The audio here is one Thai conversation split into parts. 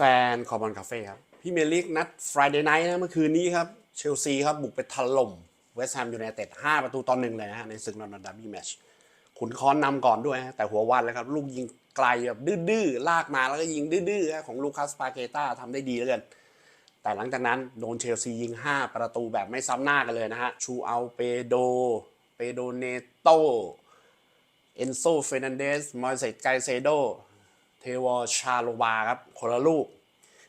ฟนคอร์บอนคาเฟ่ครับพี่เมลิกนัด Friday Night นะเมื่อคืนนี้ครับ เชลซีครับบุกไปถล่มเวสต์แฮมยูไนเต็ด5ประตูต่อหนึ่งเลยนะฮะในศึกนอนดับบี้แมชขุนค้อนนำก่อนด้วยฮะแต่หัววันเลยครับ ลูกยิงไกลแบบดื้อๆ ลากมาแล้วก็ยิงดื้อๆ ของลูคัสปาเกต้าทำได้ดีเหลือเกิน แต่หลังจากนั้นโดนเชลซียิง 5 ประตูแบบไม่ซ้ำหน้ากันเลยนะฮะ ชูเอัลเปโด เปโดเนโต เอนโซเฟรนันเดส มอยเซตไกเซโด เทวอชาโลบาครับคนละลูก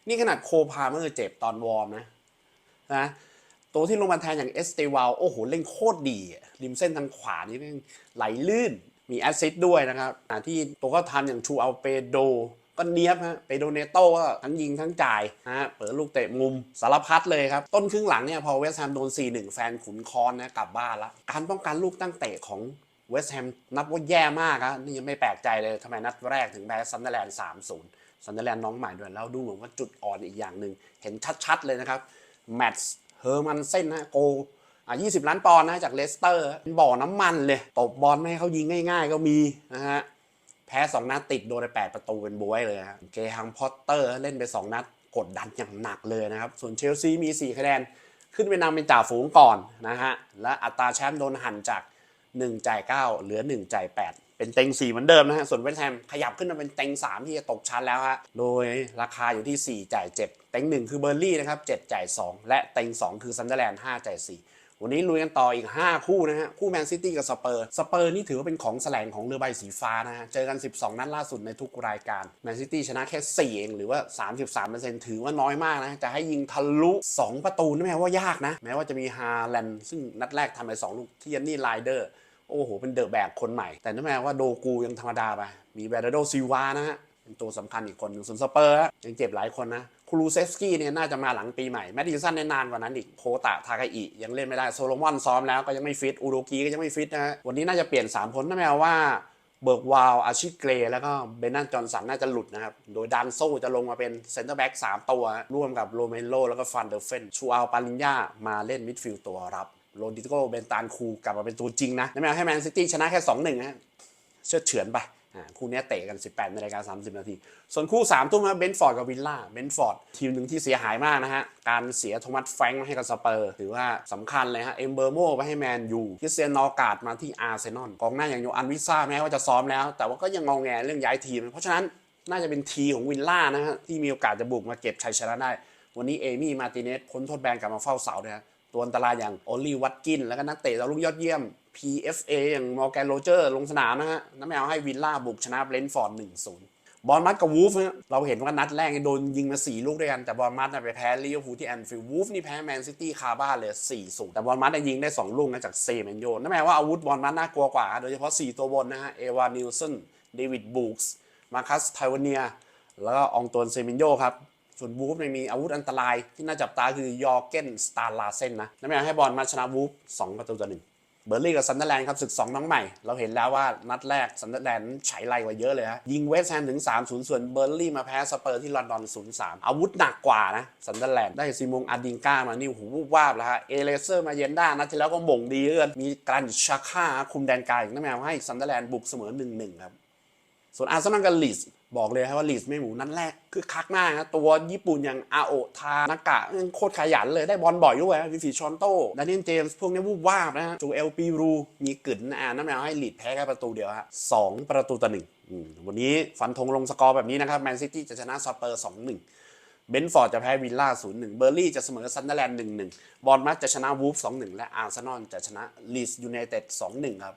นี่ขนาดโคพาเมอร์เจ็บตอนวอร์มนะนะตัวที่ลงมาแทนอย่างเอสเตวาลโอ้โห เล่นโคตรดี ริมเส้นทางขวานี่แม่งไหลลื่นมีแอสซิสต์ด้วยนะครับอ่าที่ตัวก็ทำอย่างชูอัลเปโดก็เนี้ยบฮะเปโดเนโต้ก็ทั้งยิงทั้งจ่ายนะฮะเปิดลูกเตะมุมสารพัดเลยครับ ต้นครึ่งหลังเนี่ยพอเวสต์แฮมโดน 4-1 แฟนขุนคอนนะกลับบ้านละการป้องกันลูกตั้งเตะของเวสต์แฮมนับว่าแย่มากครับนี่ยังไม่แปลกใจเลยทำไมนัดแรกถึงแพ้ซันเดอร์แลนด์3-0 ซันเดอร์แลนด์น้องใหม่ด้วยแล้วดูเหมือนว่าจุดอ่อนอีกอย่างหนึ่งเห็นชัดๆเลยนะครับแมตส์เฮอร์มันเส้นนะโกอะ20 ล้านปอนด์นะจากเลสเตอร์เป็นบ่อน้ำมันเลยตบบอลไม่ให้เขายิงง่าย ๆ ก็มีนะฮะแพ้ 2 นัดติดโดนไป 8 ประตูเป็นบวยเลยฮะเกฮังพอตเตอร์เล่นไป 2 นัดกดดันอย่างหนักเลยนะครับ ส่วนเชลซีมี 4 คะแนน ขึ้นไปนำเป็นจ่าฝูงก่อนนะฮะและอัตราแชมป์โดนหั่นจาก 1 จ่าย 9 เหลือ 1 จ่าย 8 เป็นเต็ง 4 เหมือนเดิมนะฮะ ส่วนเวสต์แฮมขยับขึ้นมาเป็นเต็ง 3 ที่จะตกชั้นแล้วฮะ โดยราคาอยู่ที่ 4 จ่าย 7 เต็ง 1 คือเบอร์ลี่นะครับ 7 จ่าย 2 และเต็ง 2 คือซันเดอร์แลนด์ 5 จ่าย 4วันนี้ลุยกันต่ออีก 5 คู่นะฮะ คู่แมนซิตี้กับสเปอร์ สเปอร์นี่ถือว่าเป็นของแสลงของเรือใบสีฟ้านะฮะ เจอกัน 12 นัดล่าสุดในทุกรายการ แมนซิตี้ชนะแค่ 4 เอง หรือว่า 33%ถือว่าน้อยมากนะ จะให้ยิงทะลุ 2 ประตูนี่แม้ว่ายากนะ แม้ว่าจะมีฮาแลนด์ซึ่งนัดแรกทำไป 2 ลูกที่ยันนี่ไลเดอร์ โอ้โห เป็นเดอะแบกคนใหม่ แต่นั่นแปลว่าโดกูยังธรรมดาไป มีแบรโดซิวานะฮะ เป็นตัวสำคัญอีกคนหนึ่งส่วนสเปอร์ยังเจ็บหลายคนนะคูรูเซสกี้เนี่ยน่าจะมาหลังปีใหม่ แมดดิสันเนี่ยนานกว่านั้นอีก โคตะทาคาอิยังเล่นไม่ได้ โซโลมอนซ้อมแล้วก็ยังไม่ฟิต อูโรกีก็ยังไม่ฟิตนะฮะ วันนี้น่าจะเปลี่ยน 3 คนนั่นแปลว่าเบิร์กวาลอาชิเกรแล้วก็เบนนันจอห์นสันน่าจะหลุดนะครับ โดยดันโซจะลงมาเป็นเซนเตอร์แบ็ก3ตัว ร่วมกับโรเมโลแล้วก็ฟันเดอร์เฟนชูอัลปาลินยามาเล่นมิดฟิลด์ตัวรับ โรดิโกเบนตานคูกลับมาเป็นตัวจริงนะนั่นแปลว่าให้แมนซิตี้ชนะแค่ 2-1นะฮะเชื่อดเฉือนไปคู่นี้เตะกัน 18นาฬิกา30 นาที ส่วนคู่3ตุ้มนะเบนฟอร์ดกับวิลล่าเบนฟอร์ดทีมหนึ่งที่เสียหายมากนะฮะ การเสียโทมัสแฟงค์ให้กับสเปอร์ ถือว่าสำคัญเลยฮะ เอมเบอร์โมไปให้แมนยูคริสเตียนนอร์กาดมาที่อาร์เซนอลกองหน้าอย่างโยอันวิซ่าแม้ว่าจะซ้อมแล้ว แต่ว่าก็ยังงองแงเรื่องย้ายทีม เพราะฉะนั้นน่าจะเป็นทีของวิลล่านะฮะที่มีโอกาสจะบุกมาเก็บชัยชนะได้ วันนี้เอมี่มาร์ติเนสพ้นโทษแบนกลับมาเฝ้าเสาด้วยฮะ ตัวอันตรายอย่างโอลีวัตกิน แล้วก็นักเตะดาวรุ่งยอดเยี่ยม PFA อย่างมอร์แกนโรเจอร์ลงสนามนะฮะน้ำแมวให้วิลล่าบุกชนะเบรนท์ฟอร์ด1-0บอลมัดกับวูฟเราเห็นว่านัดแรกโดนยิงมา 4 ลูกด้วยกัน แต่บอลมัดไปแพ้ลิเวอร์พูลที่แอนฟิลด์วูฟนี่แพ้แมนซิตี้คาบ้านเลย4-0แต่บอลมัดยิงได้ 2 ลูกนะจากเซเมนโยนั่นแปลว่าอาวุธบอลมัดน่ากลัวกว่า โดยเฉพาะ 4 ตัวบนนะฮะ เอวานิลสันเดวิดบูกส์มาคัสไทวเนีย แล้วก็อองตวนเซมินโยครับ ส่วนวูฟเนี่ยมีอาวุธอันตรายที่น่าจับตาคือยอร์เกนสตาร์ลาเซนนะนั่นหมายให้บอลมาชนะวูฟ2ประตูต่อหนึ่งเบอร์ลี่กับซันเดอร์แลนด์ครับศึก 2 น้องใหม่ เราเห็นแล้วว่านัดแรกซันเดอร์แลนด์ฉายไรกว่าเยอะเลยฮะยิงเวสต์แฮมถึง 3-0 ส่วนเบอร์ลี่มาแพ้สเปอร์ที่ลอนดอน 0-3 อาวุธหนักกว่านะซันเดอร์แลนด์ได้ซิมงอาดิงก้ามานี่หูวูบวาบแล้วฮะเอเลเซอร์มาเยนด้านัดที่แล้วก็บ่งดีเหลือเกินมีการชาค่าคุมแดนกลางนั่นหมายให้ซันเดอร์แลนด์บุกเสมอ 1-1 ครับส่วนอาร์เซนอลกับลีส บอกเลยครับว่าลีสไม่หมูนัดแรกคือคักมากนะตัวญี่ปุ่นอย่างอาโอทานากะโคตรขยันเลยได้บอลบ่อยด้วยวิฟิชอนโต้ดานิเอลเจมส์พวกนี้วูบวาบนะฮะจูเอลปีรูมีกึ่นอ่านั่นหมายให้ลีดแพ้แค่ประตูเดียวฮะสองประตูต่อหนึ่งวันนี้ฟันธงลงสกอร์แบบนี้นะครับแมนซิตี้จะชนะสเปอร์สองหนึ่งเบนฟอร์ดจะแพ้วิลล่า 0-1 เบอร์ลี่จะเสมอซันเดอร์แลนด์ 1-1 บอลมัสจะชนะวูฟ 2-1 และอาร์เซนอลจะชนะลีสยูไนเต็ด 2-1 ครับ